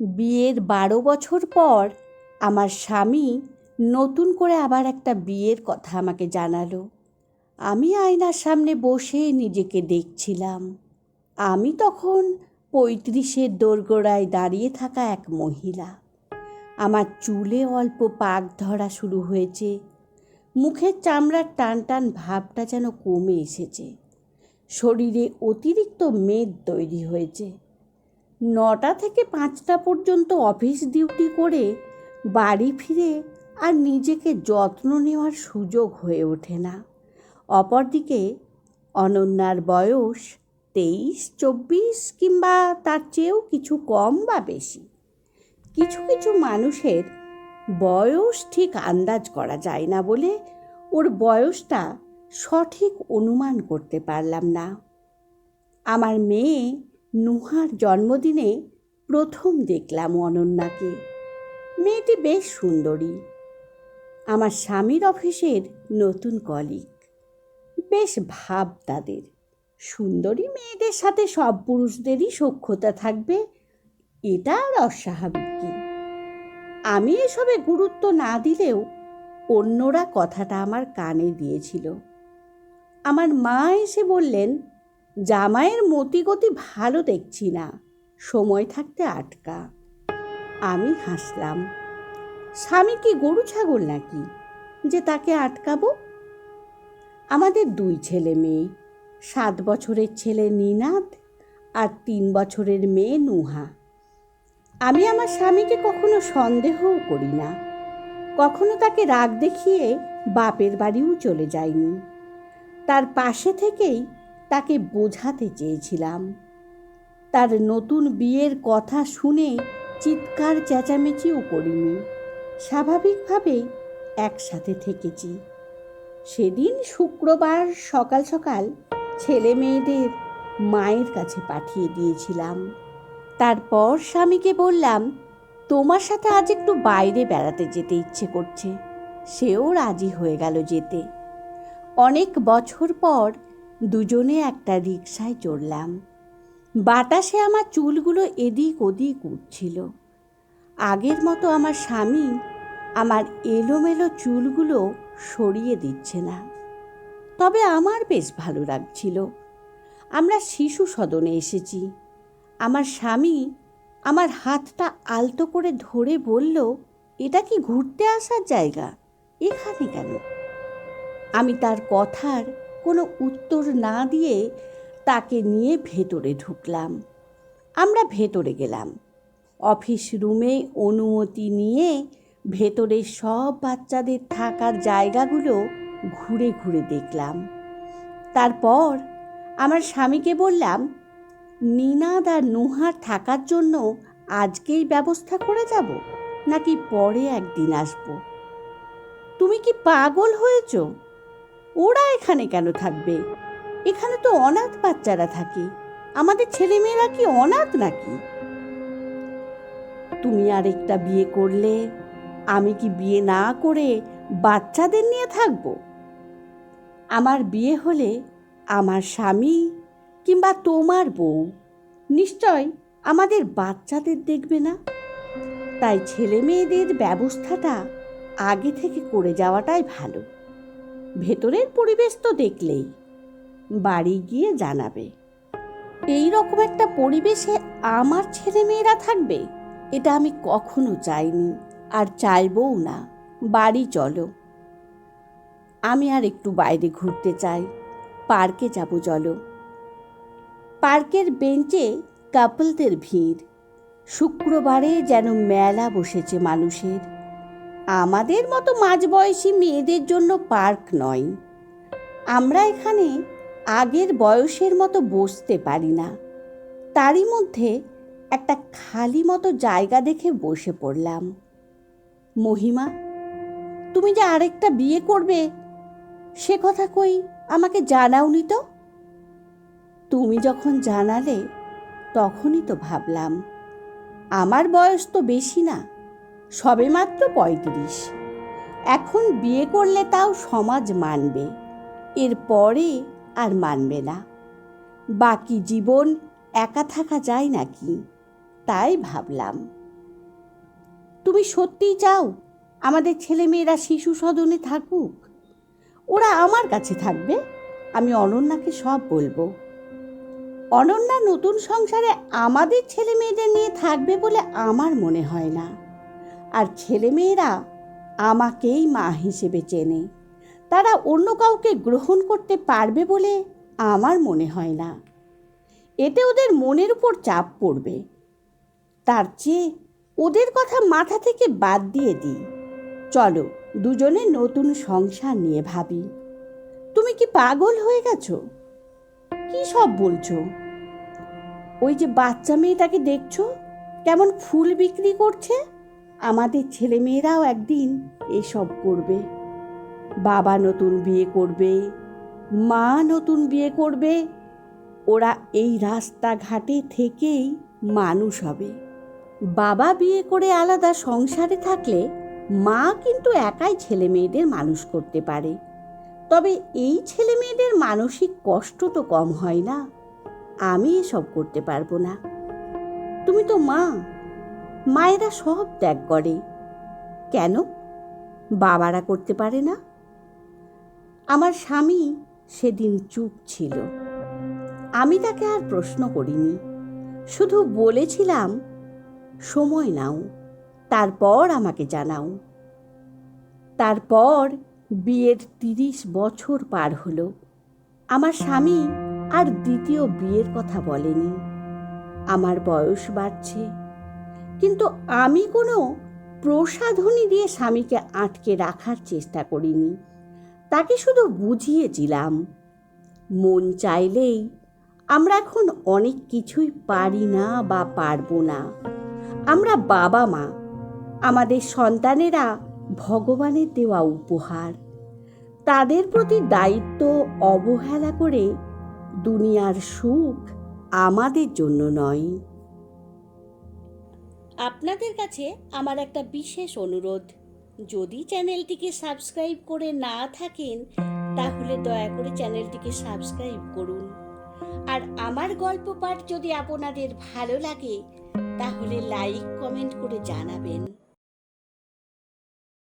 বিয়ের বারো বছর পর আমার স্বামী নতুন করে আবার একটা বিয়ের কথা আমাকে জানালো। আমি আয়নার সামনে বসে নিজেকে দেখছিলাম। আমি তখন পঁয়ত্রিশের দোরগোড়ায় দাঁড়িয়ে থাকা এক মহিলা। আমার চুলে অল্প পাক ধরা শুরু হয়েছে। মুখের চামড়ার টান টান ভাবটা যেন কমে এসেছে। শরীরে অতিরিক্ত মেদ তৈরি হয়েছে। নটা থেকে পাঁচটা পর্যন্ত অফিস ডিউটি করে বাড়ি ফিরে আর নিজেকে যত্ন নেওয়ার সুযোগ হয়ে ওঠে না। অপরদিকে অনন্যার বয়স তেইশ, চব্বিশ কিংবা তার চেয়েও কিছু কম বা বেশি। কিছু কিছু মানুষের বয়স ঠিক আন্দাজ করা যায় না বলে ওর বয়সটা সঠিক অনুমান করতে পারলাম না। আমার মেয়ে নুহার জন্মদিনে প্রথম দেখলাম অনন্যাকে। মেয়েটি বেশ সুন্দরী। আমার স্বামীর অফিসের নতুন কলিগ। বেশ ভাব তাদের। সুন্দরী মেয়েদের সাথে সব পুরুষদেরই সখ্যতা থাকবে, এটা আর অস্বাভাবিক কি? আমি এসবে গুরুত্ব না দিলেও অন্যরা কথাটা আমার কানে দিয়েছিল। আমার মা এসে বললেন জামাইয়ের মতিগতি ভালো দেখছি না, সময় থাকতে আটকা। আমি হাসলাম, স্বামী কি গরু ছাগল নাকি, যে তাকে আটকাবো? আমাদের দুই ছেলে মেয়ে, সাত বছরের ছেলে নিনাদ আর তিন বছরের মেয়ে নুহা। আমি আমার স্বামীকে কখনো সন্দেহও করি না, কখনো তাকে রাগ দেখিয়ে বাপের বাড়িও চলে যাইনি। তার পাশে থেকেই তাকে বোঝাতে চেয়েছিলাম। তার নতুন বিয়ের কথা শুনে চিৎকার চেঁচামেচিও করিনি। স্বাভাবিকভাবেই একসাথে থেকেছি। সেদিন শুক্রবার সকাল সকাল ছেলে মেয়েদের মায়ের কাছে পাঠিয়ে দিয়েছিলাম। তারপর স্বামীকে বললাম, তোমার সাথে আজ একটু বাইরে বেড়াতে যেতে ইচ্ছে করছে। সেও রাজি হয়ে গেল যেতে। অনেক বছর পর দুজনে একটা রিক্সায় চড়লাম। বাতাসে আমার চুলগুলো এদিক ওদিক উঠছিল। আগের মতো আমার স্বামী আমার এলোমেলো চুলগুলো সরিয়ে দিচ্ছে না। তবে আমার বেশ ভালো লাগছিল। আমরা শিশু সদনে এসেছি। আমার স্বামী আমার হাতটা আলতো করে ধরে বলল, এটা কি ঘুরতে আসার জায়গা? এখানে কেন? আমি তার কথার কোনো উত্তর না দিয়ে তাকে নিয়ে ভেতরে ঢুকলাম। আমরা ভেতরে গেলাম। অফিস রুমে অনুমতি নিয়ে ভেতরে সব বাচ্চাদের থাকার জায়গাগুলো ঘুরে ঘুরে দেখলাম। তারপর আমার স্বামীকে বললাম নিনাদ আর নুহার থাকার জন্য আজকেই ব্যবস্থা করে যাব নাকি পরে একদিন আসব? তুমি কি পাগল হয়েছ? ওরা এখানে কেন থাকবে? এখানে তো অনাথ বাচ্চারা থাকে। আমাদের ছেলেমেয়েরা কি অনাথ নাকি? তুমি আরেকটা বিয়ে করলে, আমি কি বিয়ে না করে বাচ্চাদের নিয়ে থাকব? আমার বিয়ে হলে আমার স্বামী কিংবা তোমার বউ নিশ্চয় আমাদের বাচ্চাদের দেখবে না? তাই ছেলে মেয়েদের ব্যবস্থাটা আগে থেকে করে যাওয়াটাই ভালো। ভেতরের পরিবেশ তো দেখলেই। বাড়ি গিয়ে জানাবে। এই রকম একটা পরিবেশে আমার ছেলে মেয়েরা থাকবে? এটা আমি কখনো চাইনি, আর চাইবও না। বাড়ি চলো। আমি আর একটু বাইরে ঘুরতে চাই। পার্কে যাব, চলো। পার্কের বেঞ্চে কাপলদের ভিড়। শুক্রবারে যেন মেলা বসেছে মানুষের। আমাদের মতো মাঝবয়সী মেয়েদের জন্য পার্ক নয়। আমরা এখানে আগের বয়সের মতো বসতে পারি না। তারই মধ্যে একটা খালি মতো জায়গা দেখে বসে পড়লাম। মহিমা, তুমি যে আরেকটা বিয়ে করবে, সে কথা কই আমাকে জানাওনি তো? তুমি যখন জানালে, তখনই তো ভাবলাম। আমার বয়স তো বেশি না। সবে মাত্র পঁয়ত্রিশ। এখন বিয়ে করলে তাও সমাজ মানবে। এরপরে আর মানবে না। বাকি জীবন একা থাকা যায় নাকি? তাই ভাবলাম। তুমি সত্যিই চাও আমাদের ছেলেমেয়েরা শিশু সদনে থাকুক? ওরা আমার কাছে থাকবে, আমি অনন্যাকে সব বলব। অনন্যা নতুন সংসারে আমাদের ছেলে মেয়েদের নিয়ে থাকবে বলে আমার মনে হয় না। আর ছেলেমেয়েরা আমাকেই মা হিসেবে চেনে। তারা অন্য কাউকে গ্রহণ করতে পারবে বলে আমার মনে হয় না। এতে ওদের মনের উপর চাপ পড়বে। তার চেয়ে ওদের কথা মাথা থেকে বাদ দিয়ে দিই। চলো দুজনে নতুন সংসার নিয়ে ভাবি। তুমি কি পাগল হয়ে গেছো? কি সব বলছো? ওই যে বাচ্চা মেয়েটাকে দেখছ? কেমন ফুল বিক্রি করছে? আমাদের ছেলেমেয়েরাও একদিন এসব করবে। বাবা নতুন বিয়ে করবে, মা নতুন বিয়ে করবে, ওরা এই রাস্তাঘাটে থেকেই মানুষ হবে। বাবা বিয়ে করে আলাদা সংসারে থাকলে মা কিন্তু একাই ছেলে মেয়েদের মানুষ করতে পারে। তবে এই ছেলে মেয়েদের মানসিক কষ্ট তো কম হয় না। আমি এসব করতে পারব না। তুমি তো মা। মায়েরা সব ত্যাগ করে। কেন? বাবারা করতে পারে না। আমার স্বামী সেদিন চুপ ছিল। আমি তাকে আর প্রশ্ন করিনি। শুধু বলেছিলাম, সময় নাও, তারপর আমাকে জানাও। তারপর বিয়ের তিরিশ বছর পার হলো। আমার স্বামী আর দ্বিতীয় বিয়ের কথা বলেনি। আমার বয়স বাড়ছে। কিন্তু আমি কোনো প্রসাধনী দিয়ে স্বামীকে আটকে রাখার চেষ্টা করিনি। তাকে শুধু বুঝিয়েছিলাম, মন চাইলেই আমরা এখন অনেক কিছুই পারি না বা পারব না। আমরা বাবা মা, আমাদের সন্তানেরা ভগবানের দেওয়া উপহার। তাদের প্রতি দায়িত্ব অবহেলা করে দুনিয়ার সুখ আমাদের জন্য নয়। আপনাদের কাছে আমার একটা বিশেষ অনুরোধ। যদি চ্যানেলটিকে সাবস্ক্রাইব করে না থাকেন, তাহলে দয়া করে চ্যানেলটিকে সাবস্ক্রাইব করুন। আর আমার গল্প পাঠ যদি আপনাদের ভালো লাগে, তাহলে লাইক, কমেন্ট করে জানাবেন।